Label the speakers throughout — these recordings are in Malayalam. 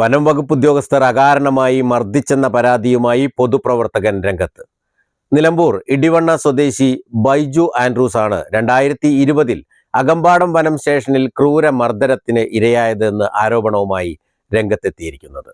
Speaker 1: വനം വകുപ്പ് ഉദ്യോഗസ്ഥർ അകാരണമായി മർദ്ദിച്ചെന്ന പരാതിയുമായി പൊതുപ്രവർത്തകൻ രംഗത്ത്. നിലമ്പൂർ ഇടിവണ്ണ സ്വദേശി ബൈജു ആൻഡ്രൂസ് ആണ് രണ്ടായിരത്തി ഇരുപതിൽ അകമ്പാടം വനം സ്റ്റേഷനിൽ ക്രൂര മർദ്ദനത്തിന് ഇരയായതെന്ന് ആരോപണവുമായി രംഗത്തെത്തിയിരിക്കുന്നത്.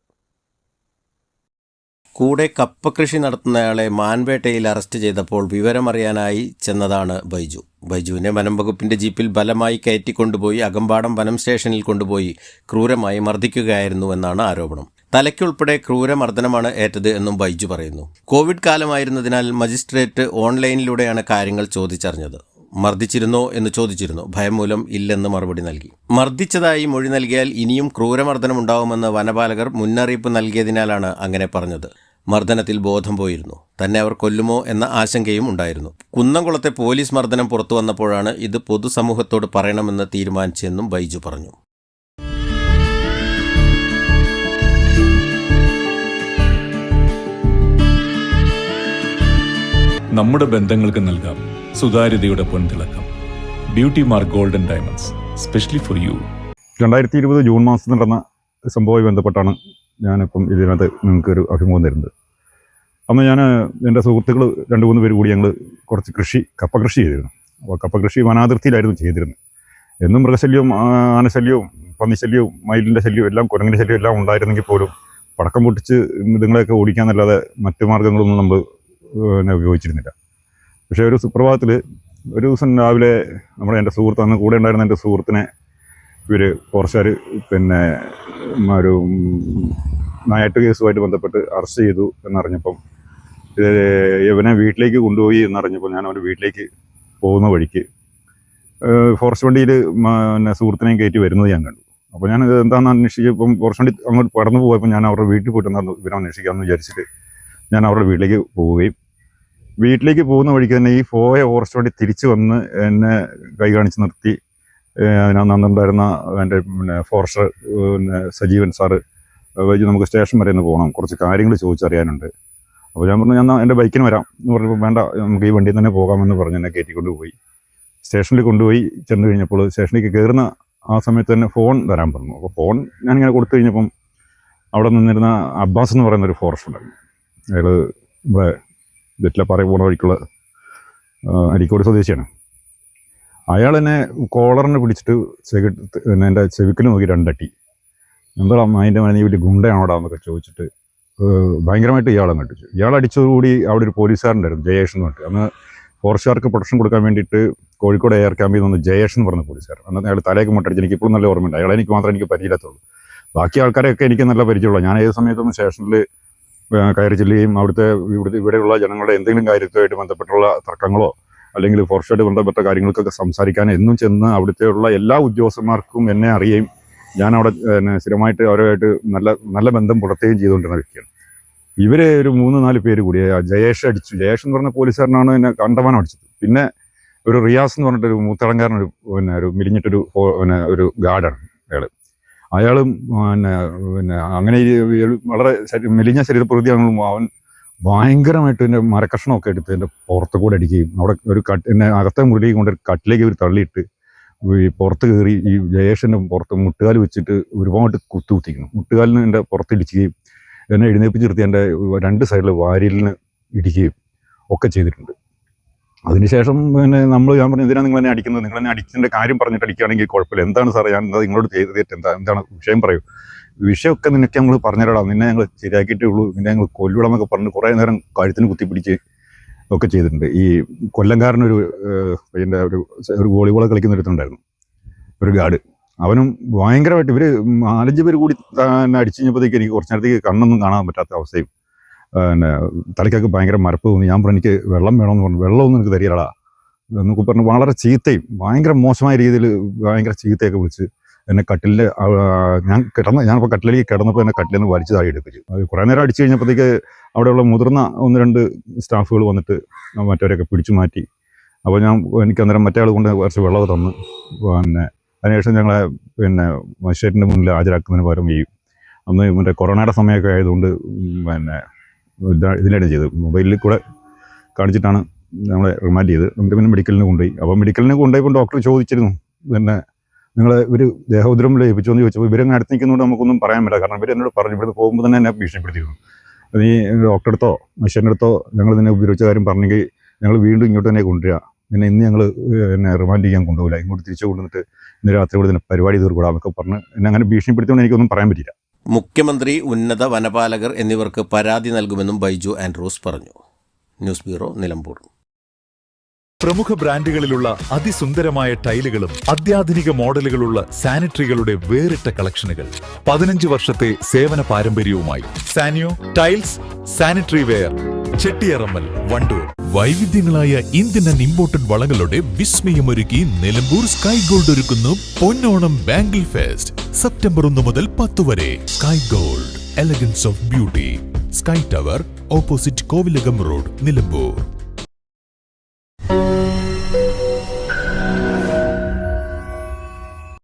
Speaker 1: കൂടെ കപ്പ കൃഷി നടത്തുന്നയാളെ മാൻവേട്ടയിൽ അറസ്റ്റ് ചെയ്തപ്പോൾ വിവരമറിയാനായി ചെന്നതാണ് ബൈജു. ബൈജുവിനെ വനം വകുപ്പിന്റെ ജീപ്പിൽ ബലമായി കയറ്റിക്കൊണ്ടുപോയി അകമ്പാടം വനം സ്റ്റേഷനിൽ കൊണ്ടുപോയി ക്രൂരമായി മർദ്ദിക്കുകയായിരുന്നു എന്നാണ് ആരോപണം. തലയ്ക്കുൾപ്പെടെ ക്രൂരമർദ്ദനമാണ് ഏറ്റത് എന്നും ബൈജു പറയുന്നു. കോവിഡ് കാലമായിരുന്നതിനാൽ മജിസ്ട്രേറ്റ് ഓൺലൈനിലൂടെയാണ് കാര്യങ്ങൾ ചോദിച്ചറിഞ്ഞത്. മർദ്ദിച്ചിരുന്നോ എന്ന് ചോദിച്ചിരുന്നു. ഭയം മൂലം ഇല്ലെന്ന് മറുപടി നൽകി. മർദ്ദിച്ചതായി മൊഴി നൽകിയാൽ ഇനിയും ക്രൂരമർദ്ദനം ഉണ്ടാവുമെന്ന് വനപാലകർ മുന്നറിയിപ്പ് നൽകിയതിനാലാണ് അങ്ങനെ പറഞ്ഞത്. മർദ്ദനത്തിൽ ബോധം പോയിരുന്നു. തന്നെ അവർ കൊല്ലുമോ എന്ന ആശങ്കയും ഉണ്ടായിരുന്നു. കുന്നംകുളത്തെ പോലീസ് മർദ്ദനം പുറത്തു വന്നപ്പോഴാണ് ഇത് പൊതുസമൂഹത്തോട് പറയണമെന്ന് തീരുമാനിച്ചെന്നും ബൈജു പറഞ്ഞു.
Speaker 2: നമ്മുടെ ബന്ധങ്ങൾക്ക് നൽകാം സുതാര്യതയുടെ പൊൻതിളക്കം. Beauty Mark golden diamonds specially for you
Speaker 3: രണ്ടായിരത്തി ഇരുപത് ജൂൺ മാസത്തിൽ നടന്ന സംഭവവുമായി ബന്ധപ്പെട്ടാണ് ഞാനിപ്പം ഇതിനകത്ത് നിങ്ങൾക്കൊരു അഭിമുഖം തരുന്നത്. അന്ന് ഞാൻ എന്റെ സുഹൃത്തുക്കൾ രണ്ട് മൂന്ന് പേര് കൂടി ഞങ്ങൾ കുറച്ച് കൃഷി കപ്പ കൃഷി ചെയ്തിരുന്നു. അപ്പോൾ കപ്പ കൃഷി വനാതിർത്തിയിലായിരുന്നു ചെയ്തിരുന്നത്. എന്നും മൃഗശല്യവും ആനശല്യവും പന്നിശല്യവും മയിലിന്റെ ശല്യവും എല്ലാം കുരങ്ങിന്റെ ശല്യവും എല്ലാം ഉണ്ടായിരുന്നെങ്കിൽ പോലും പടക്കം പൊട്ടിച്ച് മൃഗങ്ങളെയൊക്കെ ഓടിക്കാന്നല്ലാതെ മറ്റു മാർഗങ്ങളൊന്നും നമ്മൾ പിന്നെ ഉപയോഗിച്ചിരുന്നില്ല. പക്ഷേ ഒരു സുപ്രഭാതത്തിൽ ഒരു ദിവസം രാവിലെ നമ്മുടെ എന്റെ സുഹൃത്ത് അന്ന് കൂടെ ഉണ്ടായിരുന്ന എന്റെ സുഹൃത്തിനെ ഇവർ ഫോറസ്റ്റുകാർ പിന്നെ ഒരു നായാട്ട് കേസുമായിട്ട് ബന്ധപ്പെട്ട് അറസ്റ്റ് ചെയ്തു എന്നറിഞ്ഞപ്പം ഇവനെ വീട്ടിലേക്ക് കൊണ്ടുപോയി എന്നറിഞ്ഞപ്പോൾ ഞാൻ അവന്റെ വീട്ടിലേക്ക് പോകുന്ന വഴിക്ക് ഫോറസ്റ്റ് വണ്ടിയിൽ പിന്നെ സുഹൃത്തിനെയും കയറ്റി വരുന്നത് ഞാൻ കണ്ടു. അപ്പോൾ ഞാൻ എന്താണെന്ന് അന്വേഷിച്ചപ്പം ഫോറസ്റ്റ് വണ്ടി അങ്ങോട്ട് കടന്നു പോയപ്പോൾ ഞാൻ അവരുടെ വീട്ടിൽ പോയിട്ട് എന്താണെന്ന് ഇവനെ അന്വേഷിക്കാമെന്ന് വിചാരിച്ചിട്ട് ഞാൻ അവരുടെ വീട്ടിലേക്ക് പോവുകയും വീട്ടിലേക്ക് പോകുന്ന വഴിക്ക് തന്നെ ഈ പോയ ഫോറസ്റ്റ് വണ്ടി തിരിച്ചു വന്ന് എന്നെ കൈ കാണിച്ച് നിർത്തി. അന്നുണ്ടായിരുന്ന എന്റെ പിന്നെ ഫോറസ്റ്റർ പിന്നെ സജീവൻ സാറ് നമുക്ക് സ്റ്റേഷൻ വരെ ഒന്ന് പോകണം. കുറച്ച് കാര്യങ്ങൾ ചോദിച്ചറിയാനുണ്ട്. അപ്പോൾ ഞാൻ പറഞ്ഞു ഞാൻ എന്റെ ബൈക്കിന് വരാം. എന്ന് പറഞ്ഞപ്പോൾ വേണ്ട നമുക്ക് ഈ വണ്ടിയിൽ തന്നെ പോകാമെന്ന് പറഞ്ഞ്. എന്നെ കയറ്റിക്കൊണ്ട് പോയി സ്റ്റേഷനിൽ കൊണ്ടുപോയി ചെന്ന് കഴിഞ്ഞപ്പോൾ സ്റ്റേഷനിലേക്ക് കയറുന്ന ആ സമയത്ത് തന്നെ ഫോൺ തരാൻ പറഞ്ഞു. അപ്പോൾ ഫോൺ ഞാനിങ്ങനെ കൊടുത്തു കഴിഞ്ഞപ്പം അവിടെ നിന്നിരുന്ന അബ്ബാസ് എന്ന് പറയുന്ന ഒരു ഫോറസ്റ്റ് ഉണ്ടായിരുന്നു. അയാൾ ഇവിടെ വെറ്റിലപ്പാറ പോണ വഴിക്കുള്ള അരിക്കോട് സ്വദേശിയാണ്. അയാൾ എന്നെ കോളറിനെ പിടിച്ചിട്ട് ചെവി എന്റെ ചെവിക്കൽ നോക്കി രണ്ടട്ടി എന്താ അതിന്റെ മനെ വലിയ ഗുണ്ടയാണോടാ? എന്നൊക്കെ ചോദിച്ചിട്ട് ഭയങ്കരമായിട്ട് ഇയാളെ കണ്ടിച്ചു. ഇയാൾ അടിച്ചതുകൂടി അവിടെ ഒരു പോലീസുകാരുണ്ടായിരുന്നു ജയേഷ് എന്ന് പറഞ്ഞിട്ട്. അന്ന് ഫോറസ്റ്റുകാർക്ക് പ്രൊട്ടക്ഷൻ കൊടുക്കാൻ വേണ്ടിയിട്ട് കോഴിക്കോട് എയർ ക്യാമ്പിൽ നിന്ന് ജയേഷ് എന്ന് പറഞ്ഞ പോലീസുകാർ അന്ന് അയാൾ തലയൊക്കെ മുട്ടടിച്ച് എനിക്ക് ഇപ്പോഴും നല്ല ഓർമ്മയുണ്ട്. അയാളെ എനിക്ക് മാത്രമേ എനിക്ക് പരിചയത്തുള്ളൂ ബാക്കി ആൾക്കാരെയൊക്കെ എനിക്ക് നല്ല പരിചയമുള്ളൂ. ഞാൻ ഏത് സമയത്തും സ്റ്റേഷനിൽ കയറി ചെല്ലുകയും അവിടുത്തെ ഇവിടുത്തെ ഇവിടെയുള്ള ജനങ്ങളുടെ എന്തെങ്കിലും കാര്യത്തുമായിട്ട് ബന്ധപ്പെട്ടുള്ള തർക്കങ്ങളോ അല്ലെങ്കിൽ ഫോറസ്റ്റുമായിട്ട് ബന്ധപ്പെട്ട കാര്യങ്ങൾക്കൊക്കെ സംസാരിക്കാൻ എന്നും ചെന്ന് അവിടുത്തെയുള്ള എല്ലാ ഉദ്യോഗസ്ഥന്മാർക്കും എന്നെ അറിയുകയും ഞാൻ അവിടെ സ്ഥിരമായിട്ട് അവരുമായിട്ട് നല്ല നല്ല ബന്ധം പുലർത്തുകയും ചെയ്തുകൊണ്ടിരുന്ന വ്യക്തിയാണ്. ഇവർ ഒരു മൂന്ന് നാല് പേര് കൂടി ജയേഷ് അടിച്ചു. ജയേഷ് എന്ന് പറഞ്ഞ പോലീസുകാരനാണ് എന്നെ കണ്ടമാനം അടിച്ചത്. പിന്നെ ഒരു റിയാസ് എന്ന് പറഞ്ഞിട്ടൊരു ഒരു പിന്നെ ഒരു മിരിഞ്ഞിട്ടൊരു പിന്നെ ഒരു ഗാർഡാണ് അയാൾ. അയാളും പിന്നെ പിന്നെ അങ്ങനെ വളരെ മെലിഞ്ഞ ശരീരപ്രകൃതിയാണെങ്കിലും അവൻ ഭയങ്കരമായിട്ട് എന്റെ മരക്കഷ്ണമൊക്കെ എടുത്ത് എന്റെ പുറത്തു കൂടെ അടിക്കുകയും അവിടെ ഒരു കട്ട് എന്നെ അകത്തെ മുറിയിലേക്ക് കൊണ്ട് കട്ടിലേക്ക് ഒരു തള്ളിയിട്ട് ഈ പുറത്ത് കയറി ഈ ജയേഷന്റെ പുറത്ത് മുട്ടുകാൽ വെച്ചിട്ട് ഒരുപാട് കുത്തു കുത്തിക്കുന്നു. മുട്ടുകാലിന് എന്റെ പുറത്ത് ഇടിക്കുകയും എന്നെ എഴുന്നേപ്പിച്ച് നിർത്തി എന്റെ രണ്ട് സൈഡിൽ വാരിലിന് ഇടിക്കുകയും ഒക്കെ ചെയ്തിട്ടുണ്ട്. അതിനുശേഷം പിന്നെ നമ്മൾ ഞാൻ പറഞ്ഞു എന്തിനാണ് നിങ്ങൾ എന്നെ അടിക്കുന്നത്? നിങ്ങൾ എന്നെ അടിച്ചതിന്റെ കാര്യം പറഞ്ഞിട്ട് അടിക്കുകയാണെങ്കിൽ കുഴപ്പമില്ല. എന്താണ് സാറേ? ഞാൻ എന്താ നിങ്ങളോട് ചെയ്ത് തെറ്റ്. എന്താ എന്താണ് വിഷയം പറയൂ. വിഷയമൊക്കെ നിനക്ക് ഞങ്ങൾ പറഞ്ഞുതരാം നിന്നെ ഞങ്ങൾ ശരിയാക്കിയിട്ടേ ഉള്ളൂ. നിന്നെ ഞങ്ങൾ കൊല്ലണം എന്നൊക്കെ പറഞ്ഞ് കുറേ നേരം കഴുത്തിന് കുത്തിപ്പിടിച്ച് ഒക്കെ ചെയ്തിട്ടുണ്ട്. ഈ കൊല്ലംകാരനൊരു പയ്യന്റെ ഒരു ഒരു വോളിബോൾ കളിക്കുന്ന ഒരുത്തുണ്ടായിരുന്നു ഒരു ഗാർഡ്. അവനും ഭയങ്കരമായിട്ട് ഇവർ നാലഞ്ച് പേര് കൂടി തന്നെ അടിച്ചു കഴിഞ്ഞപ്പോഴത്തേക്ക് എനിക്ക് കുറച്ച് നേരത്തേക്ക് കണ്ണൊന്നും കാണാൻ പറ്റാത്ത അവസ്ഥയും പിന്നെ തലയ്ക്കൊക്കെ ഭയങ്കര മരപ്പ് തോന്നി. ഞാൻ പറഞ്ഞു എനിക്ക് വെള്ളം വേണമെന്ന് പറഞ്ഞു. വെള്ളമൊന്നും എനിക്ക് തരികടാ എന്നൊക്കെ പറഞ്ഞു. വളരെ ചീത്തയും ഭയങ്കര മോശമായ രീതിയിൽ ഭയങ്കര ചീത്തയൊക്കെ വിളിച്ച് എന്നെ കട്ടിലിൽ ഞാൻ കിടന്ന് ഞാനിപ്പോൾ കട്ടിലേക്ക് കിടന്നപ്പോൾ എന്നെ കട്ടിലിൽ നിന്ന് വലിച്ചു താഴെ എടുപ്പിച്ചു കുറേ നേരം അടിച്ചു കഴിഞ്ഞപ്പോഴത്തേക്ക് അവിടെയുള്ള മുതിർന്ന ഒന്ന് രണ്ട് സ്റ്റാഫുകൾ വന്നിട്ട് മറ്റവരെയൊക്കെ പിടിച്ചു മാറ്റി. അപ്പോൾ ഞാൻ എനിക്ക് അന്നേരം മറ്റേ ആൾ കൊണ്ട് കുറച്ച് വെള്ളമൊക്കെ തന്നു. പിന്നെ അതിനുശേഷം ഞങ്ങളെ പിന്നെ മജിസ്ട്രേറ്റിന്റെ മുന്നിൽ ഹാജരാക്കുന്നതിന് പകരം ഈ അന്ന് മറ്റേ കൊറോണയുടെ സമയമൊക്കെ ആയതുകൊണ്ട് പിന്നെ ഇതിനായിട്ട് ചെയ്തു മൊബൈലിൽ കൂടെ കാണിച്ചിട്ടാണ് നമ്മളെ റിമാൻഡ് ചെയ്ത് എന്നിട്ട് പിന്നെ മെഡിക്കലിന് കൊണ്ടുപോയി. അപ്പോൾ മെഡിക്കലിന് കൊണ്ടുപോയപ്പോൾ ഡോക്ടർ ചോദിച്ചിരുന്നു. പിന്നെ നിങ്ങൾ ഒരു ദേഹോദ്രം ലയിപ്പിച്ചു എന്ന് ചോദിച്ചപ്പോൾ ഇവരങ്ങ് അടുത്ത് നിൽക്കുന്നതുകൊണ്ട് നമുക്കൊന്നും പറയാൻ പറ്റില്ല. കാരണം ഇവർ എന്നോട് പറഞ്ഞു ഇവിടുന്ന് പോകുമ്പോൾ തന്നെ എന്നെ ഭീഷണിപ്പെടുത്തിയിരുന്നു. നീ ഡോക്ടറെ അടുത്തോ മനുഷ്യന്റെ അടുത്തോ ഞങ്ങൾ നിന്നെ ഉപയോഗിച്ച കാര്യം പറഞ്ഞെങ്കിൽ ഞങ്ങൾ വീണ്ടും ഇങ്ങോട്ട് തന്നെ കൊണ്ടുവരിക. പിന്നെ ഇന്ന് ഞങ്ങൾ എന്നെ റിമാൻഡ് ചെയ്യാൻ കൊണ്ടുപോകില്ല. ഇങ്ങോട്ട് തിരിച്ചു കൊണ്ടുവന്നിട്ട് ഇന്ന് രാത്രി കൂടെ തന്നെ പരിപാടി തീർക്കൂടാ എന്നൊക്കെ പറഞ്ഞ് എന്നെ അങ്ങനെ ഭീഷണിപ്പെടുത്തിയോണ്ട് എനിക്കൊന്നും പറയാൻ പറ്റില്ല
Speaker 1: മുഖ്യമന്ത്രി ഉന്നത വനപാലകർ എന്നിവർക്ക് പരാതി നൽകുമെന്നും ബൈജു ആൻഡ്രൂസ് പറഞ്ഞു. News bureau Nilambur.
Speaker 4: പ്രമുഖ ബ്രാൻഡുകളിലുള്ള അതിസുന്ദരമായ ടൈലുകളും അത്യാധുനിക മോഡലുകളുള്ള സാനിറ്ററികളുടെ വേറിട്ട കളക്ഷനുകൾ. പതിനഞ്ച് വർഷത്തെ സേവന പാരമ്പര്യവുമായി Sanio tiles sanitary ware Chettiyarammal Wandoor.
Speaker 5: വൈവിധ്യങ്ങളായ Indian and imported വളകളുടെ വിസ്മയമൊരുക്കി നിലമ്പൂർ സ്കൈ ഗോൾഡ് ഒരുക്കുന്നു പൊന്നോണം ബാംഗിൾ ഫെസ്റ്റ്. സെപ്റ്റംബർ ഒന്ന് മുതൽ പത്ത് വരെ Sky Gold elegance of beauty. Sky Tower opposite Kovilakam road Nilambur.